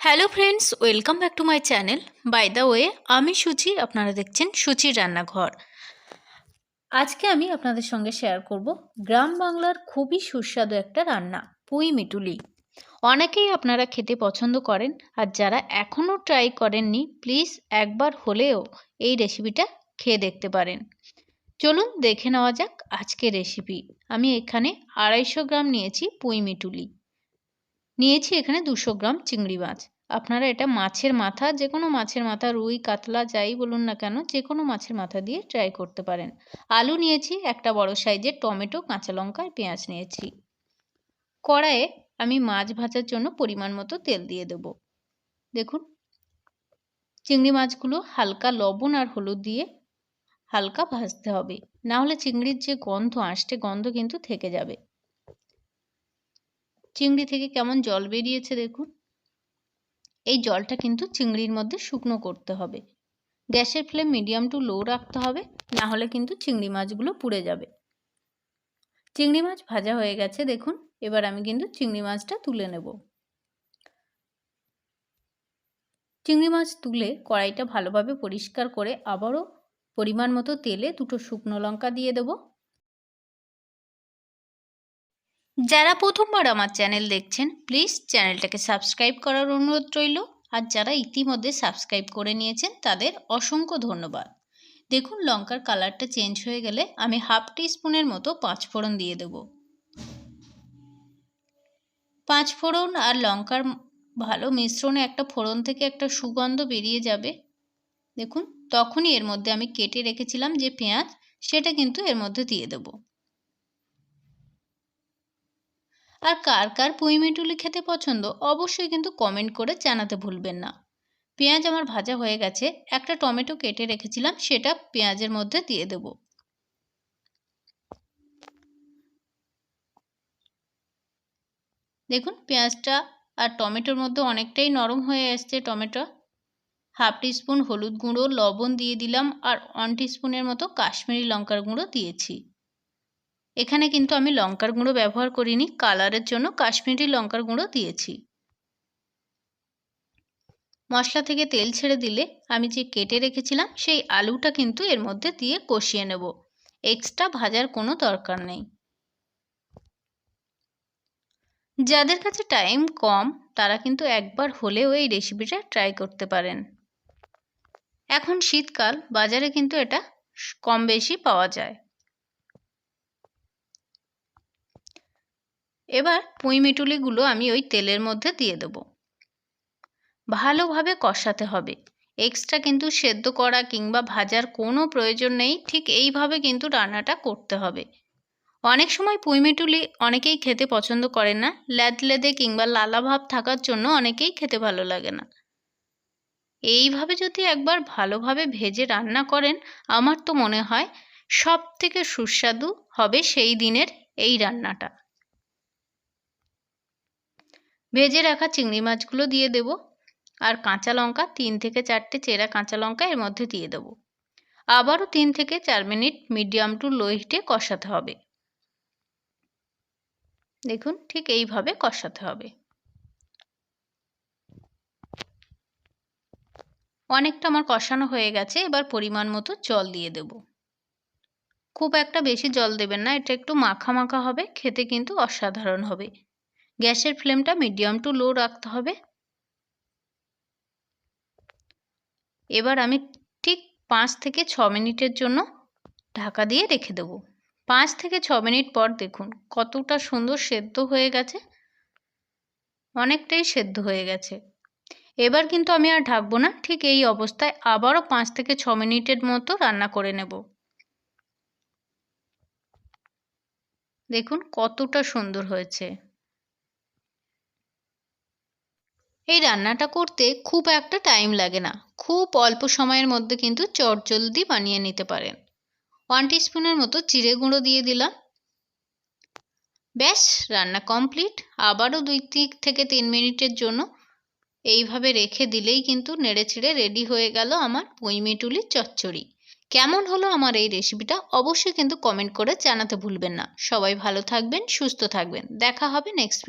Hello friends welcome back to my channel by the way আমি সুচি, আপনারা দেখছেন সুচির রান্নাঘর। আজকে আমি আপনাদের সঙ্গে শেয়ার করব গ্রাম বাংলার খুবই সুস্বাদু একটা রান্না, পুঁই মিটুলি। অনেকেই আপনারা খেতে পছন্দ করেন, আর যারা এখনও ট্রাই করেননি প্লিজ একবার হলেও এই রেসিপিটা খেয়ে দেখতে পারেন। চলুন দেখে নেওয়া যাক আজকের রেসিপি আমি এখানে আড়াইশো গ্রাম নিয়েছি পুঁই মিটুলি। নিয়েছি এখানে দুশো গ্রাম চিংড়ি মাছ। আপনারা এটা মাছের মাথা যে কোনো মাছের মাথা, রুই, কাতলা, যাই বলুন না কেন যে কোনো মাছের মাথা দিয়ে ট্রাই করতে পারেন। আলু নিয়েছি, একটা বড় সাইজের টমেটো, কাঁচা লঙ্কা আর পেঁয়াজ নিয়েছি। কড়াইয়ে আমি মাছ ভাজার জন্য পরিমাণ মতো তেল দিয়ে দেব। দেখুন, চিংড়ি মাছগুলো হালকা লবণ আর হলুদ দিয়ে হালকা ভাজতে হবে। না হলে চিংড়ির যে গন্ধ আসছে গন্ধ কিন্তু থেকে যাবে। চিংড়ি থেকে কেমন জল বেরিয়েছে দেখুন। এই জলটা কিন্তু চিংড়ির মধ্যে শুকনো করতে হবে। গ্যাসের ফ্লেম মিডিয়াম টু লো রাখতে হবে, না হলে কিন্তু চিংড়ি মাছগুলো পুড়ে যাবে। চিংড়ি মাছ ভাজা হয়ে গেছে দেখুন, এবার আমি কিন্তু চিংড়ি মাছটা তুলে নেব। চিংড়ি মাছ তুলে কড়াইটা ভালোভাবে পরিষ্কার করে আবারও পরিমাণ মতো তেলে দুটো শুকনো লঙ্কা দিয়ে দেবো। যারা প্রথমবার আমার চ্যানেল দেখছেন প্লিজ চ্যানেলটাকে সাবস্ক্রাইব করার অনুরোধ রইল। আর যারা ইতিমধ্যে সাবস্ক্রাইব করে নিয়েছেন, তাদের অসংখ্য ধন্যবাদ। দেখুন, লঙ্কার কালারটা চেঞ্জ হয়ে গেলে আমি হাফ টি স্পুনের মতো পাঁচ ফোড়ন দিয়ে দেব। পাঁচ ফোড়ন আর লঙ্কার ভালো মিশ্রণে একটা ফোড়ন থেকে একটা সুগন্ধ বেরিয়ে যাবে। দেখুন, তখনই এর মধ্যে আমি কেটে রেখেছিলাম যে পেঁয়াজ, সেটা কিন্তু এর মধ্যে দিয়ে দেবো। আর কার কার পুঁই মিটুলি খেতে পছন্দ, অবশ্যই কিন্তু কমেন্ট করে জানাতে ভুলবেন না। পেঁয়াজ আমার ভাজা হয়ে গেছে, একটা টমেটো কেটে রেখেছিলাম, সেটা পেঁয়াজের মধ্যে দিয়ে দেব। দেখুন, পেঁয়াজটা আর টমেটোর মধ্যে অনেকটাই নরম হয়ে এসছে টমেটো। হাফ টিস্পুন হলুদ গুঁড়ো, লবণ দিয়ে দিলাম, আর ওয়ান টিস্পুনের মতো কাশ্মীরি লঙ্কার গুঁড়ো দিয়েছি। এখানে কিন্তু আমি লঙ্কার গুঁড়ো ব্যবহার করিনি, কালারের জন্য কাশ্মীরি লঙ্কার গুঁড়ো দিয়েছি। মশলা থেকে তেল ছেড়ে দিলে আমি যে কেটে রেখেছিলাম, সেই আলুটা কিন্তু এর মধ্যে দিয়ে কষিয়ে নেব। এক্সট্রা ভাজার কোনো দরকার নেই। যাদের কাছে টাইম কম, তারা কিন্তু একবার হলেও এই রেসিপিটা ট্রাই করতে পারেন। এখন শীতকাল, বাজারে কিন্তু এটা কম বেশি পাওয়া যায়। এবার পুঁই মিটুলিগুলো আমি ওই তেলের মধ্যে দিয়ে দেব। ভালোভাবে কষাতে হবে। এক্সট্রা কিন্তু সেদ্ধ করা কিংবা ভাজার কোনো প্রয়োজন নেই, ঠিক এইভাবে কিন্তু রান্নাটা করতে হবে। অনেক সময় পুঁই মিটুলি অনেকেই খেতে পছন্দ করে না লেদে কিংবা লালা ভাব থাকার জন্য অনেকেই খেতে ভালো লাগে না। এইভাবে যদি একবার ভালোভাবে ভেজে রান্না করেন, আমার তো মনে হয় সব থেকে সুস্বাদু হবে সেই দিনের এই রান্নাটা। ভেজে রাখা চিংড়ি মাছগুলো দিয়ে দেব। আর কাঁচা লঙ্কা, তিন থেকে চারটে চেরা কাঁচা লঙ্কা এর মধ্যে দিয়ে দেব। আবারও তিন থেকে চার মিনিট মিডিয়াম টু লো হিটে কষাতে হবে। দেখুন ঠিক এইভাবে কষাতে হবে। অনেকটা আমার কষানো হয়ে গেছে, এবার পরিমাণ মতো জল দিয়ে দেব। খুব একটা বেশি জল দেবেন না, এটা একটু মাখা মাখা হবে, খেতে কিন্তু অসাধারণ হবে। গ্যাসের ফ্লেমটা মিডিয়াম টু লো রাখতে হবে। এবার আমি ঠিক পাঁচ থেকে ছ মিনিটের জন্য ঢাকা দিয়ে রেখে দেবো। পাঁচ থেকে ছ মিনিট পর দেখুন কতটা সুন্দর সেদ্ধ হয়ে গেছে। অনেকটাই সেদ্ধ হয়ে গেছে। এবার কিন্তু আমি আর ঢাকবো না, ঠিক এই অবস্থায় আবারও পাঁচ থেকে ছ মিনিটের মতো রান্না করে নেব। দেখুন কতটা সুন্দর হয়েছে। এই রান্নাটা করতে খুব একটা টাইম লাগে না। খুব অল্প সময়ের মধ্যে কিন্তু চটজলদি বানিয়ে নিতে পারেন। ওয়ান টিস্পুনের মতো চিড়ে গুঁড়ো দিয়ে দিলাম। ব্যাস, রান্না কমপ্লিট আবারও দুই তিন থেকে তিন মিনিটের জন্য এইভাবে রেখে দিলেই কিন্তু নেড়ে ছেড়ে রেডি হয়ে গেল আমার পুঁই মিটুলির চচ্চড়ি। কেমন হলো আমার এই রেসিপিটা অবশ্যই কিন্তু কমেন্ট করে জানাতে ভুলবেন না। সবাই ভালো থাকবেন, সুস্থ থাকবেন। দেখা হবে নেক্সট